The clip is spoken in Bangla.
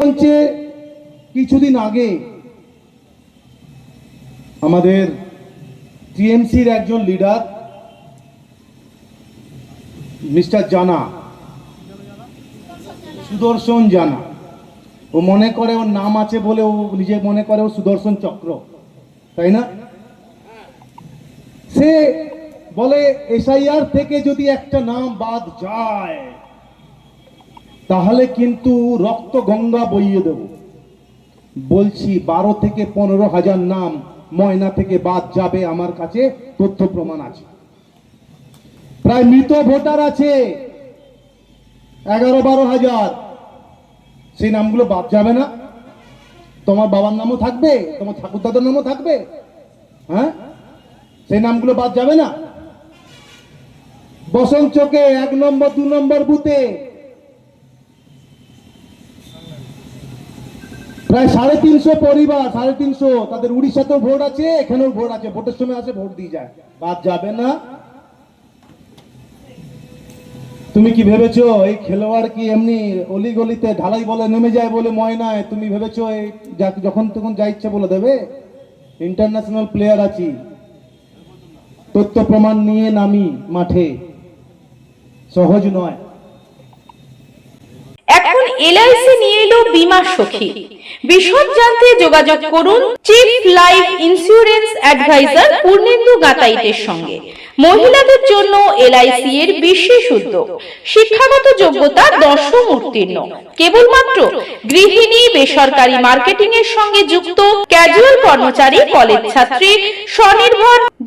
মঞ্চে কিছুদিন আগে। আমাদের টিএমসির একজন লিডার, মিস্টার জানা, সুদর্শন জানা। ও মনে করে ওর নাম আছে বলে ও নিজে মনে করে ও সুদর্শন চক্র, তাই না? সে বলে, এসআইআর থেকে যদি একটা নাম বাদ যায় তাহলে কিন্তু রক্ত গঙ্গা বইয়ে দেব। বলছি বারো থেকে পনেরো হাজার নাম ময়না থেকে বাদ যাবে আমার কাছে, তথ্য প্রমাণ আছে। প্রায় মৃত ভোটার আছে। এগারো বারো হাজার। সেই নামগুলো বাদ যাবে না। তোমার বাবার নামও থাকবে, তোমার ঠাকুরদাদার নামও থাকবে। হ্যাঁ? সেই নামগুলো বাদ যাবে না। বসন্ত চোখে এক নম্বর, দু নম্বর বুথে প্রায় সাড়ে তিনশো পরিবার, সাড়ে তিনশো, তাদের উড়িষ্যাতেও ভোট আছে, এখানেও ভোট আছে, ভোটের সময় আসে ভোট দিয়ে যায়। বাদ যাবে না। তুমি কি ভেবেছো এই খেলোয়াড় কি এমনি অলি গলিতে ঢালাই বলে নেমে যায় বলে ময়নায় তুমি ভেবেছো এই যখন তখন যা ইচ্ছে বলে দেবে। ইন্টারন্যাশনাল প্লেয়ার আছি। তথ্য প্রমাণ নিয়ে নামি মাঠে। সহজ নয়। এখন এলআইসি নিয়ে এলো বীমা সখী। বিশদ জানতে যোগাযোগ করুন chief life insurance advisor Purnendu গাতাইতের সঙ্গে। মহিলাদের জন্য এলআইসি এর বিশেষ উদ্যোগ। শিক্ষাগত যোগ্যতা দশম উত্তীর্ণ। কেবলমাত্র গৃহিণী, বেসরকারি মার্কেটিং এর সঙ্গে যুক্ত ক্যাজুয়াল কর্মচারী কলেজ ছাত্রী, স্বনির্ভর